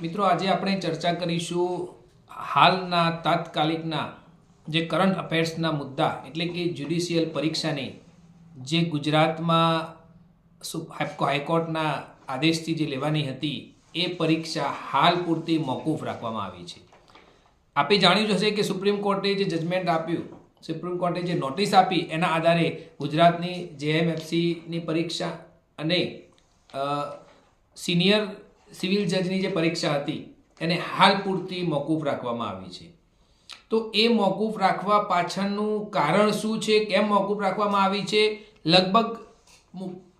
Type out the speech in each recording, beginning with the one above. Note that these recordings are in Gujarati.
મિત્રો, આજે આપણે ચર્ચા કરીશું હાલના તાત્કાલિકના જે કરંટ અફેર્સના મુદ્દા, એટલે કે જ્યુડિશિયલ પરીક્ષાની, જે ગુજરાતમાં હાઈકોર્ટના આદેશથી જે લેવાની હતી, એ પરીક્ષા હાલ પૂરતી મોકૂફ રાખવામાં આવી છે. આપે જાણ્યું હશે કે સુપ્રીમ કોર્ટે જે જજમેન્ટ આપ્યું, સુપ્રીમ કોર્ટે જે નોટિસ આપી, એના આધારે ગુજરાતની જેએમએફસીની પરીક્ષા અને સિનિયર સિવિલ જજની જે પરીક્ષા હતી, એને હાલ પૂરતી મોકૂફ રાખવામાં આવી છે. તો એ મોકૂફ રાખવા પાછળનું કારણ શું છે? કેમ મોકૂફ રાખવામાં આવી છે? લગભગ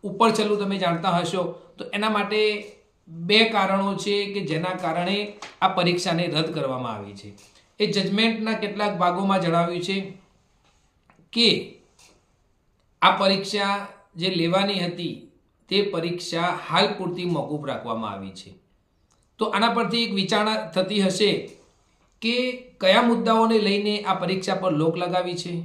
ઉપર છેલ્લું તમે જાણતા હશો. તો એના માટે બે કારણો છે કે જેના કારણે આ પરીક્ષાને રદ કરવામાં આવી છે. એ જજમેન્ટના કેટલાક ભાગોમાં જણાવ્યું છે કે આ પરીક્ષા જે લેવાની હતી તે પરીક્ષા હાલ પૂરતી મોકૂફ રાખવામાં આવી છે. તો આના પરથી એક વિચારણા થતી હશે કે કયા મુદ્દાઓને લઈને આ પરીક્ષા પર રોક લગાવી છે?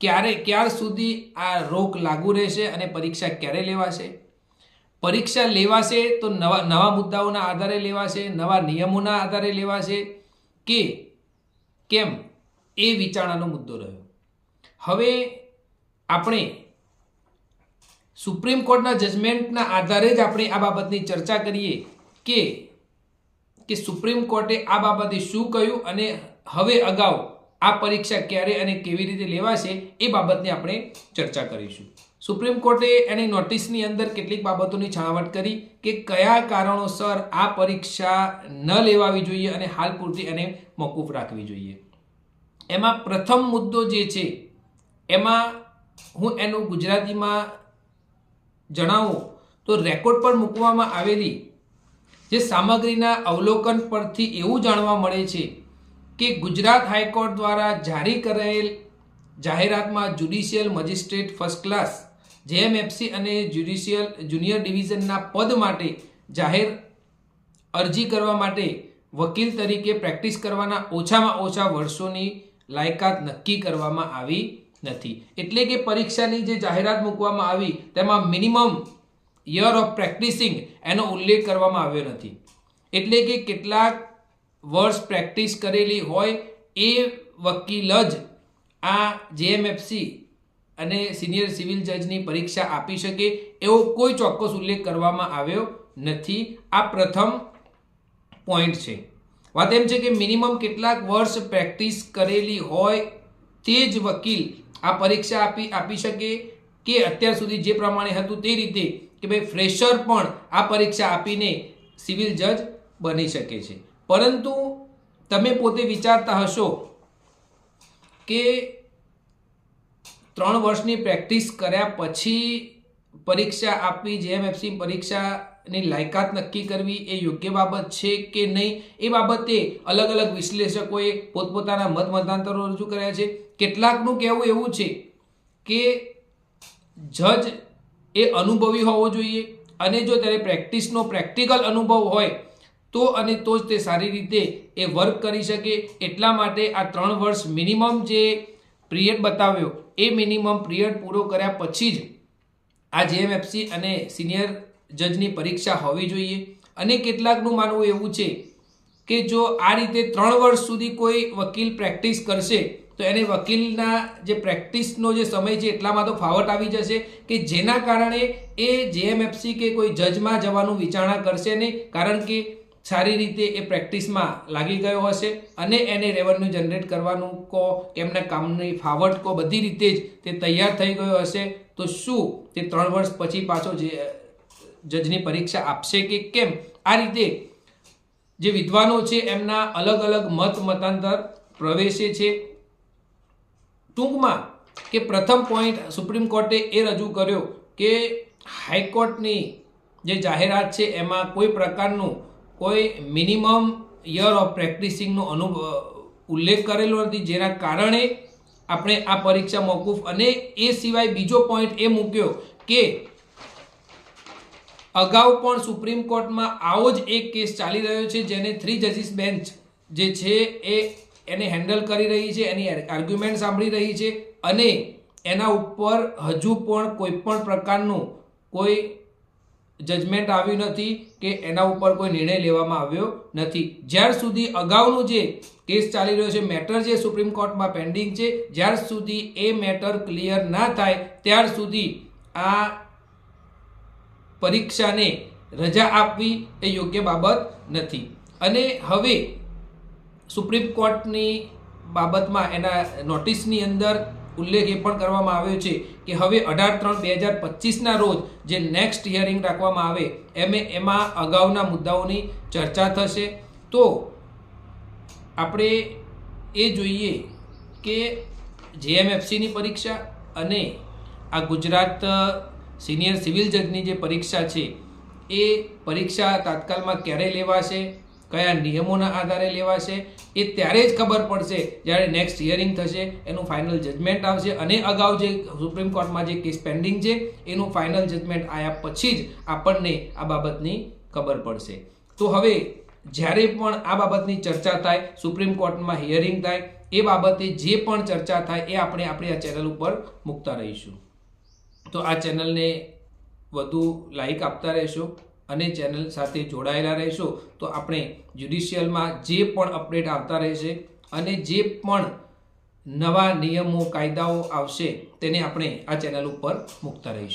ક્યારે, ક્યાર સુધી આ રોક લાગુ રહેશે અને પરીક્ષા ક્યારે લેવાશે? પરીક્ષા લેવાશે તો નવા નવા મુદ્દાઓના આધારે લેવાશે, નવા નિયમોના આધારે લેવાશે કે કેમ? એ વિચારણાનો મુદ્દો રહ્યો. હવે આપણે સુપ્રીમ કોર્ટના જજમેન્ટના આધારે જ આપણે આ બાબતની ચર્ચા કરીએ કે કે સુપ્રીમ કોર્ટે આ બાબતે શું કહ્યું અને હવે અગાઉ આ પરીક્ષા ક્યારે અને કેવી રીતે લેવાશે એ બાબતની આપણે ચર્ચા કરીશું. સુપ્રીમ કોર્ટે એની નોટિસની અંદર કેટલીક બાબતોની છણાવટ કરી કે કયા કારણોસર આ પરીક્ષા ન લેવાવી જોઈએ અને હાલ પૂરતી એને મોકૂફ રાખવી જોઈએ. એમાં પ્રથમ મુદ્દો જે છે, એમાં હું એનું ગુજરાતીમાં જણાવું. તો રેકોર્ડ પર મૂકવામાં આવેલી જે સામગ્રીના અવલોકન પરથી એવું જાણવા મળે છે કે ગુજરાત હાઈકોર્ટ દ્વારા જારી કરાયેલ જાહેરાતમાં judicial magistrate first class JMFC અને જ્યુડિશિયલ જુનિયર ડિવિઝનના પદ માટે જાહેર અરજી કરવા માટે વકીલ તરીકે પ્રેક્ટિસ કરવાના ઓછામાં ઓછા વર્ષોની લાયકાત નક્કી કરવામાં આવી નથી. એટલે કે પરીક્ષાની જે જાહેરાત મૂકવામાં આવી, તેમાં મિનિમમ યર ઓફ પ્રેક્ટિસિંગ એનો ઉલ્લેખ કરવામાં આવ્યો નથી. એટલે કે કેટલાક વર્ષ પ્રેક્ટિસ કરેલી હોય એ વકીલ જ આ જેએમએફસી અને સિનિયર સિવિલ જજની પરીક્ષા આપી શકે એવો કોઈ ચોક્કસ ઉલ્લેખ કરવામાં આવ્યો નથી. આ પ્રથમ પોઈન્ટ છે. વાત એમ છે કે મિનિમમ કેટલાક વર્ષ પ્રેક્ટિસ કરેલી હોય તે જ વકીલ આ પરીક્ષા આપી આપી શકે કે અત્યાર સુધી જે પ્રમાણે હતું તે રીતે કે ભાઈ ફ્રેશર પણ આ પરીક્ષા આપીને સિવિલ જજ બની શકે છે. પરંતુ તમે પોતે વિચારતા હશો કે ત્રણ વર્ષની પ્રેક્ટિસ કર્યા પછી પરીક્ષા આપવી જેએમએફસી પરીક્ષાની લાયકાત નક્કી કરવી એ યોગ્ય બાબત છે કે નહીં? એ બાબતે અલગ અલગ વિશ્લેષકોએ પોતપોતાના મત મતાંતરો રજૂ કર્યા છે. કેટલાકનું કહેવું એવું છે કે જજ એ અનુભવી હોવો જોઈએ અને જો ત્યારે પ્રેક્ટિસનો પ્રેક્ટિકલ અનુભવ હોય તો અને તો જ તે સારી રીતે એ વર્ક કરી શકે. એટલા માટે આ ત્રણ વર્ષ મિનિમમ જે પિરિયડ બતાવ્યો, એ મિનિમમ પિરિયડ પૂરો કર્યા પછી જ આ જેએમએફસી અને સિનિયર જજની પરીક્ષા હોવી જોઈએ. અને કેટલાકનું માનવું એવું છે કે જો આ રીતે ત્રણ વર્ષ સુધી કોઈ વકીલ પ્રેક્ટિસ કરશે, તો એને વકીલના જે પ્રેક્ટિસનો જે સમય છે એટલામાં તો ફાવટ આવી જશે કે જેના કારણે એ જેએમએફસી કે કોઈ જજમાં જવાનું વિચારણા કરશે નહીં. કારણ કે સારી રીતે એ પ્રેક્ટિસમાં લાગી ગયો હશે અને એને રેવન્યુ જનરેટ કરવાનું કો એમના કામની ફાવટ કો બધી રીતે જ તે તૈયાર થઈ ગયો હશે, તો શું તે ત્રણ વર્ષ પછી પાછો જે જજની પરીક્ષા આપશે કે કેમ? આ રીતે જે વિદ્વાનો છે એમના અલગ અલગ મત મતાંતર પ્રવેશે છે. ટૂંકમાં કે પ્રથમ પોઈન્ટ સુપ્રીમ કોર્ટે એ રજૂ કર્યો કે હાઈકોર્ટની જે જાહેરાત છે એમાં કોઈ પ્રકારનું કોઈ મિનિમમ યર ઓફ પ્રેક્ટિસિંગનો અનુભવ ઉલ્લેખ કરેલો નથી. જેના કારણે આપણે આ પરીક્ષા મોકૂફ અને એ સિવાય બીજો પોઈન્ટ એ મૂક્યો કે અગાઉ પણ સુપ્રીમ કોર્ટમાં આવો જ એક કેસ ચાલી રહ્યો છે, જેને થ્રી જજીસ બેન્ચ જે છે એ એને હેન્ડલ કરી રહી છે, એની આર્ગ્યુમેન્ટ સાંભળી રહી છે અને એના ઉપર હજુ પણ કોઈ પણ પ્રકારનું કોઈ જજમેન્ટ આવ્યું નથી કે એના ઉપર કોઈ નિર્ણય લેવામાં આવ્યો નથી. જ્યાર સુધી અગાઉનું જે કેસ ચાલી રહ્યો છે, મેટર જે સુપ્રીમ કોર્ટમાં પેન્ડિંગ છે, જ્યાર સુધી એ મેટર ક્લિયર ના થાય, ત્યાર સુધી આ પરીક્ષાને રજા આપવી એ યોગ્ય બાબત નથી. અને હવે સુપ્રીમ કોર્ટની બાબતમાં એના નોટિસની અંદર ઉલ્લેખ એ પણ કરવામાં આવ્યો છે કે હવે અઢાર ત્રણ બે હજાર પચીસના રોજ જે નેક્સ્ટ હિયરિંગ રાખવામાં આવે, એમે એમાં અગાઉના મુદ્દાઓની ચર્ચા થશે. તો આપણે એ જોઈએ કે જેએમએફસીની પરીક્ષા અને આ ગુજરાત સિનિયર સિવિલ જજની જે પરીક્ષા છે, એ પરીક્ષા તાત્કાલમાં ક્યારે લેવાશે? કયા નિયમોના આધારે લેવાશે એ ત્યારે જ ખબર પડશે જ્યારે નેક્સ્ટ હિયરિંગ થશે, એનું ફાઇનલ જજમેન્ટ આવશે અને અગાઉ જે સુપ્રીમ કોર્ટમાં જે કેસ પેન્ડિંગ છે, એનું ફાઇનલ જજમેન્ટ આવ્યા પછી જ આપણને આ બાબતની ખબર પડશે. તો હવે જ્યારે પણ આ બાબતની ચર્ચા થાય સુપ્રીમ કોર્ટમાં હિયરિંગ થાય, એ બાબતે જે પણ ચર્ચા થાય એ આપણે આપણી આ ચેનલ ઉપર મૂકતા રહીશું. તો આ ચેનલને વધુ લાઈક આપતા રહેશો. અને ચેનલ સાથે જોડાયેલા રહેશો, તો આપણે જ્યુડિશિયલમાં જે પણ અપડેટ આવતા રહેશે અને જે પણ નવા નિયમો, કાયદાઓ આવશે, તેને આપણે આ ચેનલ ઉપર મૂકતા રહીશું.